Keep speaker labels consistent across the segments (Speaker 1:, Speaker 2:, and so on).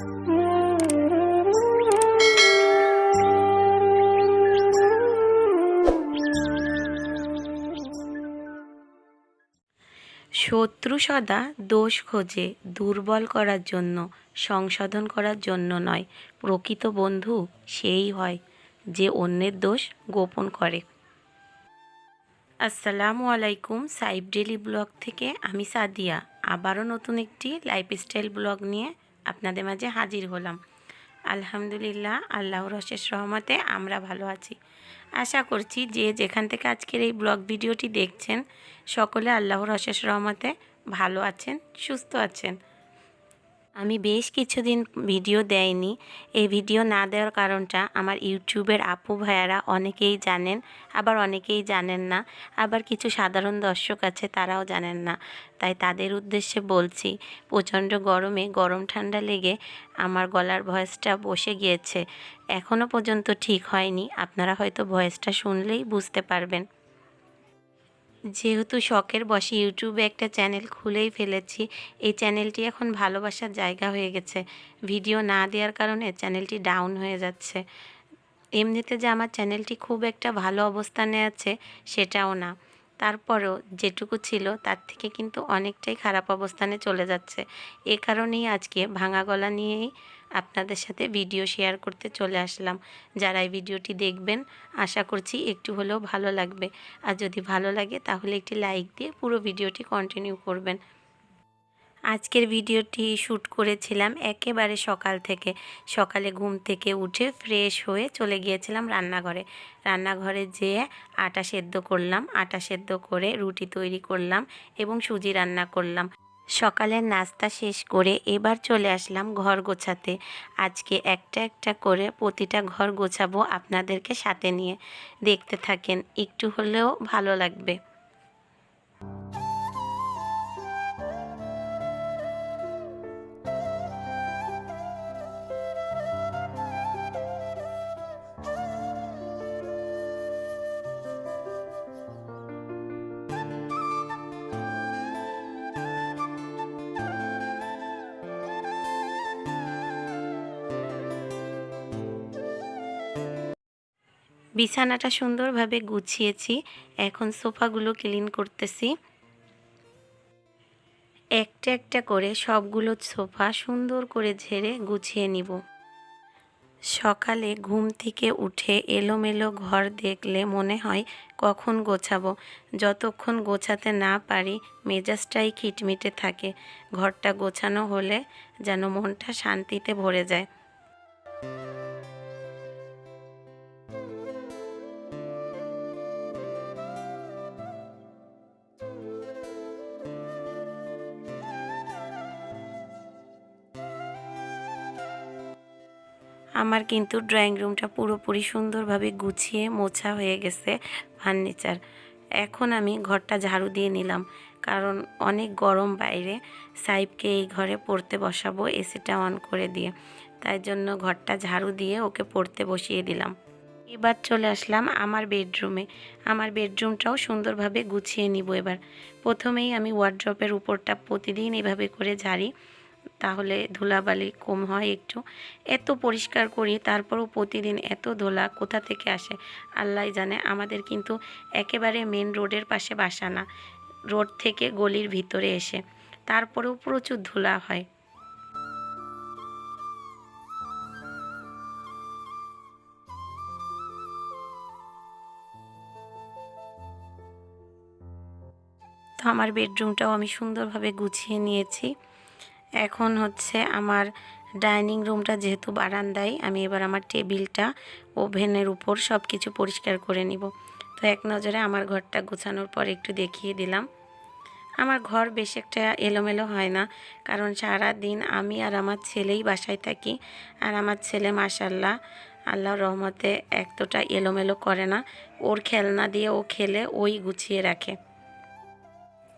Speaker 1: শত্রু সদা দোষ খোঁজে, দুর্বল করার জন্য, সংশোধন করার জন্য নয়। প্রকৃত বন্ধু সেই হয়, যে অন্যের দোষ গোপন করে। আসসালামু আলাইকুম, সাইব ডেলি ব্লগ থেকে আমি সাদিয়া। আবারও নতুন একটি লাইফস্টাইল ব্লগ নিয়ে আপনাদের মাঝে হাজির হলাম। আলহামদুলিল্লাহ, আল্লাহর অশেষ রহমতে আমরা ভালো আছি। আশা করছি যে যেখান থেকে আজকের এই ব্লগ ভিডিওটি দেখছেন, সকলে আল্লাহর অশেষ রহমতে ভালো আছেন, সুস্থ আছেন। আমি বেশ কিছুদিন ভিডিও দেয়নি। এই ভিডিও না দেওয়ার কারণটা আমার ইউটিউবের আপু ভাইয়ারা অনেকেই জানেন, আবার অনেকেই জানেন না। আবার কিছু সাধারণ দর্শক আছে, তারাও জানেন না। তাই তাদের উদ্দেশ্যে বলছি, প্রচণ্ড গরমে, গরম ঠান্ডা লেগে আমার গলার ভয়েসটা বসে গিয়েছে। এখনও পর্যন্ত ঠিক হয়নি। আপনারা হয়তো ভয়েসটা শুনলেই বুঝতে পারবেন। যেহেতু শখের বসে ইউটিউবে একটা চ্যানেল খুলেই ফেলেছি, এই চ্যানেলটি এখন ভালোবাসার জায়গা হয়ে গেছে। ভিডিও না দেওয়ার কারণে চ্যানেলটি ডাউন হয়ে যাচ্ছে। এমনিতে যে আমার চ্যানেলটি খুব একটা ভালো অবস্থানে আছে, সেটাও না। তারপরেও যেটুকু ছিল তার থেকে কিন্তু অনেকটাই খারাপ অবস্থানে চলে যাচ্ছে। এ কারণেই আজকে ভাঙা গলা নিয়েই আপনাদের সাথে ভিডিও শেয়ার করতে চলে আসলাম। যারা এই ভিডিওটি দেখবেন, আশা করছি একটু হলেও ভালো লাগবে। আর যদি ভালো লাগে তাহলে একটি লাইক দিয়ে পুরো ভিডিওটি কন্টিনিউ করবেন। আজকের ভিডিওটি শ্যুট করেছিলাম একেবারে সকাল থেকে। সকালে ঘুম থেকে উঠে ফ্রেশ হয়ে চলে গিয়েছিলাম রান্নাঘরে। রান্নাঘরে যেয়ে আটা সেদ্ধ করলাম, আটা সেদ্ধ করে রুটি তৈরি করলাম এবং সুজি রান্না করলাম। সকালের নাস্তা শেষ করে এবার চলে আসলাম ঘর গোছাতে। আজকে একটা একটা করে প্রতিটা ঘর গোছাবো আপনাদেরকে সাথে নিয়ে। দেখতে থাকেন, একটু হলেও ভালো লাগবে। বিছানাটা সুন্দরভাবে গুছিয়েছি। এখন সোফাগুলো ক্লিন করতেছি। একটা একটা করে সবগুলো সোফা সুন্দর করে ঝেড়ে গুছিয়ে নিব। সকালে ঘুম থেকে উঠে এলোমেলো ঘর দেখলে মনে হয় কখন গোছাবো। যতক্ষণ গোছাতে না পারি, মেজাজটাই খিটমিটে থাকে। ঘরটা গোছানো হলে যেন মনটা শান্তিতে ভরে যায়। আমার কিন্তু ড্রয়িং রুমটা পুরোপুরি সুন্দরভাবে গুছিয়ে মোছা হয়ে গেছে ফার্নিচার এখন আমি ঘরটা ঝাড়ু দিয়ে নিলাম, কারণ অনেক গরম বাইরে। সাইবকে এই ঘরে পড়তে বসাবো, এসিটা অন করে দিয়ে। তাই জন্য ঘরটা ঝাড়ু দিয়ে ওকে পড়তে বসিয়ে দিলাম। এবার চলে আসলাম আমার বেডরুমে আমার বেডরুমটাও সুন্দরভাবে গুছিয়ে নিব এবার। প্রথমেই আমি ওয়ার্ড্রপের উপরটা প্রতিদিন এভাবে করে ঝাড়ি। তাহলে ধুলাবালি কম হয় একটু। এত পরিষ্কার করি, তারপরও প্রতিদিন এত ধুলা কোথা থেকে আসে? আল্লাহ জানে, আমাদের কিন্তু একেবারে মেন রোডের পাশে বাসা না। রোড থেকে গলির ভিতরে এসে, তারপরেও প্রচুর ধুলা হয়। তো আমার বেডরুমটাও আমি সুন্দরভাবে গুছিয়ে নিয়েছি। এখন হচ্ছে আমার ডাইনিং রুমটা যেহেতু বারান্দায়, আমি এবার আমার টেবিলটা, ওভেনের উপর সব কিছু পরিষ্কার করে নিব। তো এক নজরে আমার ঘরটা গোছানোর পর একটু দেখিয়ে দিলাম। আমার ঘর বেশ একটা এলোমেলো হয় না, কারণ সারা দিন আমি আর আমার ছেলেই বাসায় থাকি, আর আমার ছেলে মাসাল্লাহ আল্লাহ রহমতে এতটা এলোমেলো করে না, ওর খেলনা দিয়ে ও খেলে ওই গুছিয়ে রাখে।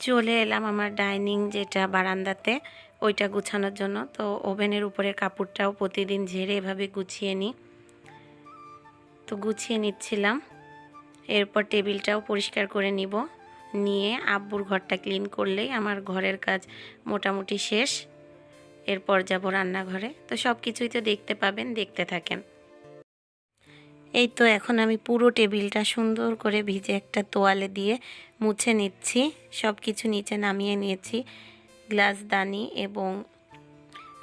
Speaker 1: চলে এলাম আমার ডাইনিং যেটা বারান্দাতে, ওইটা গুছানোর জন্য। তো ওভেনের উপরের কাপড়টাও প্রতিদিন ঝেড়ে এভাবে গুছিয়ে নিই। তো গুছিয়ে নিচ্ছিলাম। এরপর টেবিলটাও পরিষ্কার করে নিব। নিয়ে আব্বুর ঘরটা ক্লিন করলেই আমার ঘরের কাজ মোটামুটি শেষ। এরপর যাব রান্নাঘরে। তো সব কিছুই তো দেখতে পাবেন, দেখতে থাকেন। এই তো এখন আমি পুরো টেবিলটা সুন্দর করে ভিজে একটা তোয়ালে দিয়ে মুছে নিচ্ছি। সব কিছু নিচে নামিয়ে নিয়েছি। গ্লাস, দানি এবং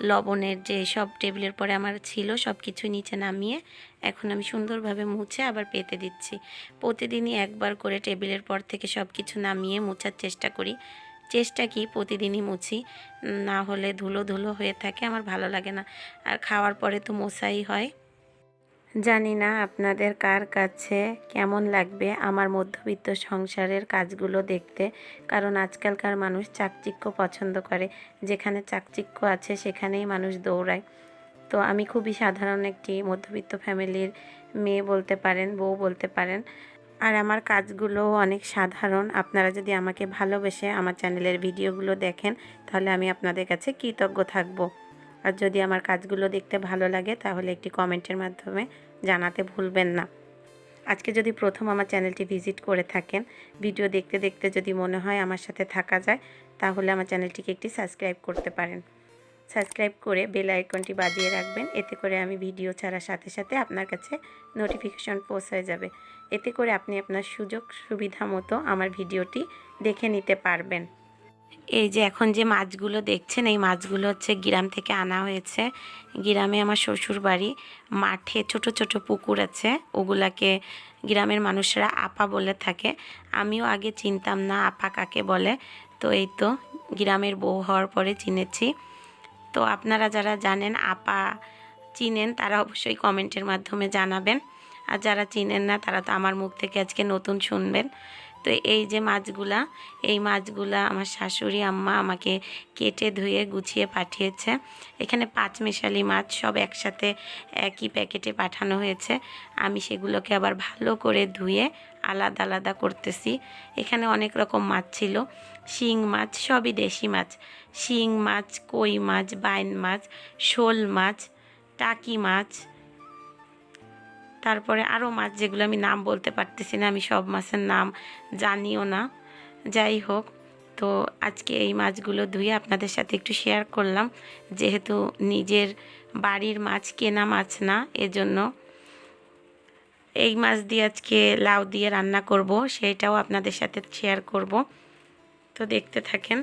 Speaker 1: লবণের যে সব টেবিলের পরে আমার ছিল সব কিছু নিচে নামিয়ে এখন আমি সুন্দরভাবে মুছে আবার পেতে দিচ্ছি। প্রতিদিনই একবার করে টেবিলের পর থেকে সব কিছু নামিয়ে মুছার চেষ্টা করি। চেষ্টা কি, প্রতিদিনই মুছি। না হলে ধুলো ধুলো হয়ে থাকে, আমার ভালো লাগে না। আর খাওয়ার পরে তো মশাই হয়। জানি না আপনাদের কার কাছে কেমন লাগবে আমার মধ্যবিত্ত সংসারের কাজগুলো দেখতে, কারণ আজকালকার মানুষ চাকচিক্য পছন্দ করে। যেখানে চাকচিক্য আছে সেখানেই মানুষ দৌড়ায়। তো আমি খুবই সাধারণ একটি মধ্যবিত্ত ফ্যামিলির মেয়ে বলতে পারেন, বউ বলতে পারেন। আর আমার কাজগুলো অনেক সাধারণ। আপনারা যদি আমাকে ভালোবেসে আমার চ্যানেলের ভিডিওগুলো দেখেন, তাহলে আমি আপনাদের কাছে কৃতজ্ঞ থাকব। আর যদি আমার কাজগুলো দেখতে ভালো লাগে, তাহলে একটি কমেন্টের মাধ্যমে জানাতে ভুলবেন না। আজকে যদি প্রথম আমার চ্যানেলটি ভিজিট করে থাকেন, ভিডিও দেখতে দেখতে যদি মনে হয় আমার সাথে থাকা যায়, তাহলে আমার চ্যানেলটিকে একটি সাবস্ক্রাইব করতে পারেন। সাবস্ক্রাইব করে বেল আইকনটি বাজিয়ে রাখবেন, এতে করে আমি ভিডিও ছাড়ার সাথে সাথে আপনার কাছে নোটিফিকেশন পৌঁছে যাবে। এতে করে আপনি আপনার সুযোগ সুবিধা মতো আমার ভিডিওটি দেখে নিতে পারবেন। এই যে এখন যে মাছগুলো দেখছেন, এই মাছগুলো হচ্ছে গ্রাম থেকে আনা হয়েছে। গ্রামে আমার শ্বশুর বাড়ি মাঠে ছোট ছোট পুকুর আছে, ওগুলাকে গ্রামের মানুষরা আপা বলে থাকে। আমিও আগে চিনতাম না, আপা কাকে বলে। তো এই তো গ্রামের বউ হওয়ার পরে চিনেছি। তো আপনারা যারা জানেন, আপা চিনেন, তারা অবশ্যই কমেন্টের মাধ্যমে জানাবেন। আর যারা চিনেন না, তারা তো আমার মুখ থেকে আজকে নতুন শুনবেন। তো এই যে মাছগুলা, এই মাছগুলা আমার শাশুড়ি, আম্মা আমাকে কেটে ধুয়ে, গুছিয়ে পাঠিয়েছে। এখানে পাঁচ মেশালি মাছ সব একসাথে একই প্যাকেটে পাঠানো হয়েছে। আমি সেগুলোকে আবার ভালো করে ধুয়ে আলাদা আলাদা করতেছি। এখানে অনেক রকম মাছ ছিল। শিং মাছ, সবই দেশি মাছ। শিং মাছ, কই মাছ, বাইন মাছ, শোল মাছ, টাকি মাছ তারপরে আরও মাছ যেগুলো আমি নাম বলতে পারতেছি না, আমি সব মাছের নাম জানিও না। যাই হোক, তো আজকে এই মাছগুলো ধুয়ে আপনাদের সাথে একটু শেয়ার করলাম। যেহেতু নিজের বাড়ির মাছ কেনা মাছ না, এজন্য এই মাছ দিয়ে আজকে লাউ দিয়ে রান্না করব, সেইটাও আপনাদের সাথে শেয়ার করব। তো দেখতে থাকেন।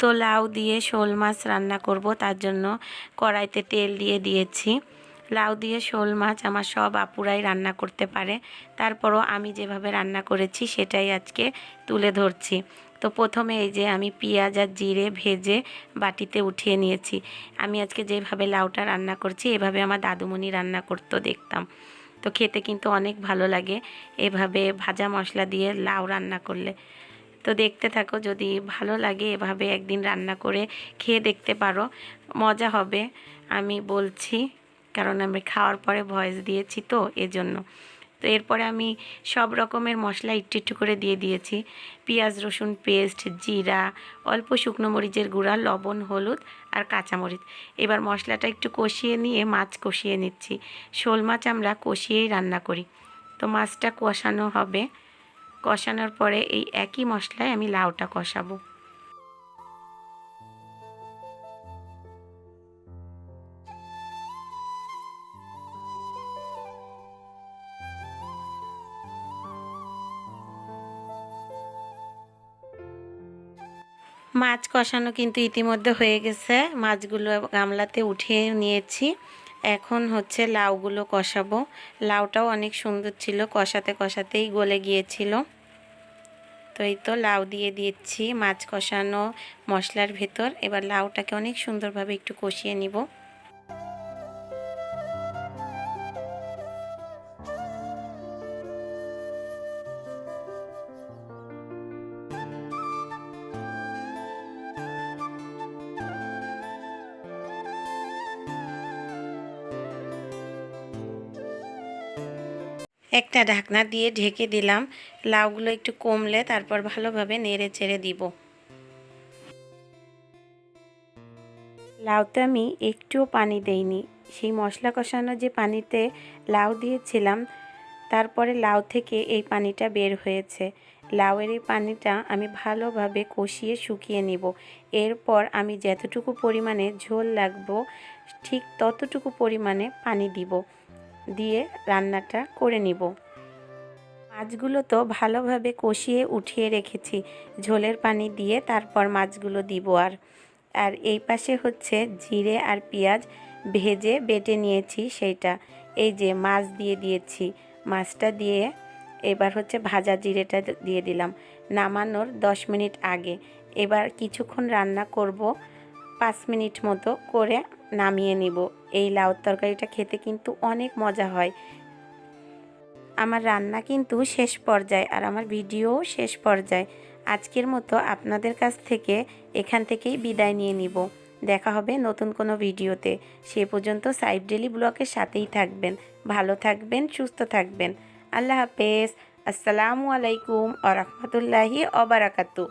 Speaker 1: তো লাউ দিয়ে শোল মাছ রান্না করব, তার জন্য কড়াইতে তেল দিয়ে দিয়েছি। লাউ দিয়ে শোল মাছ আমার সব আপুরাই রান্না করতে পারে। তারপরও আমি যেভাবে রান্না করেছি সেটাই আজকে তুলে ধরছি। তো প্রথমে এই যে আমি পেঁয়াজ আর জিরে ভেজে বাটিতে উঠিয়ে নিয়েছি। আমি আজকে যেভাবে লাউটা রান্না করছি, এভাবে আমার দাদুমণি রান্না করতো দেখতাম। তো খেতে কিন্তু অনেক ভালো লাগে এভাবে ভাজা মশলা দিয়ে লাউ রান্না করলে। তো দেখতে থাকো, যদি ভালো লাগে এভাবে একদিন রান্না করে খেয়ে দেখতে পারো, মজা হবে, আমি বলছি, কারণ আমি খাওয়ার পরে ভয়েস দিয়েছি তো এজন্য। তো এরপরে আমি সব রকমের মশলা একটু একটু করে দিয়ে দিয়েছি, পেঁয়াজ, রসুন পেস্ট, জিরা, অল্প শুকনো মরিচের গুঁড়া, লবণ, হলুদ আর কাঁচামরিচ। এবার মশলাটা একটু কষিয়ে নিয়ে মাছ কষিয়ে নিচ্ছি। শোল মাছ আমরা কষিয়েই রান্না করি। তো মাছটা কষানো হবে। কষানোর পরে এই একই মশলায় আমি লাউটা কষাবো। মাছ কষানো কিন্তু ইতিমধ্যে হয়ে গেছে। মাছগুলো গামলাতে উঠিয়ে নিয়েছি। এখন হচ্ছে লাউগুলো কষাবো। লাউটাও অনেক সুন্দর ছিল, কষাতে কষাতেই গলে গিয়েছিল। তো এই তো লাউ দিয়ে দিচ্ছি, মাছ কষানো মশলার ভেতর। এবার লাউটাকে অনেক সুন্দরভাবে একটু কষিয়ে নিব। একটা ঢাকনা দিয়ে ঢেকে দিলাম। লাউগুলো একটু কমলে তারপর ভালোভাবে নেড়ে চেড়ে দিব। লাউতে আমি একটুও পানি দেইনি। সেই মশলা কষানো যে পানিতে লাউ দিয়েছিলাম, তারপরে লাউ থেকে এই পানিটা বের হয়েছে। লাউয়ের এই পানিটা আমি ভালোভাবে কষিয়ে শুকিয়ে নিব। এরপর আমি যতটুকু পরিমাণে ঝোল লাগবো, ঠিক ততটুকু পরিমাণে পানি দিব। দিয়ে রান্নাটা করে নিব। মাছগুলো তো ভালোভাবে কষিয়ে উঠিয়ে রেখেছি। ঝোলের পানি দিয়ে তারপর মাছগুলো দিব আর। আর এই পাশে হচ্ছে জিরে আর পেঁয়াজ ভেজে বেটে নিয়েছি সেইটা। এই যে মাছ দিয়ে দিয়েছি। মাছটা দিয়ে এবার হচ্ছে ভাজা জিরেটা দিয়ে দিলাম। নামানোর দশ মিনিট আগে। এবার কিছুক্ষণ রান্না করব। পাঁচ মিনিট মতো করে নামিয়ে নিব। এই লাউ তরকারিটা খেতে কিন্তু অনেক মজা হয়। আমার রান্না কিন্তু শেষ পর্যায়ে আর আমার ভিডিও শেষ পর্যায়ে। আজকের মতো আপনাদের কাছ থেকে এখান থেকেই বিদায় নিয়ে নিব। দেখা হবে নতুন কোনো ভিডিওতে। সে পর্যন্ত সাইড ডেলি ব্লগের সাথেই থাকবেন। ভালো থাকবেন, সুস্থ থাকবেন। আল্লাহ হাফেজ। আসসালামু আলাইকুম আ রহমতুল্লাহি অবরাকাতু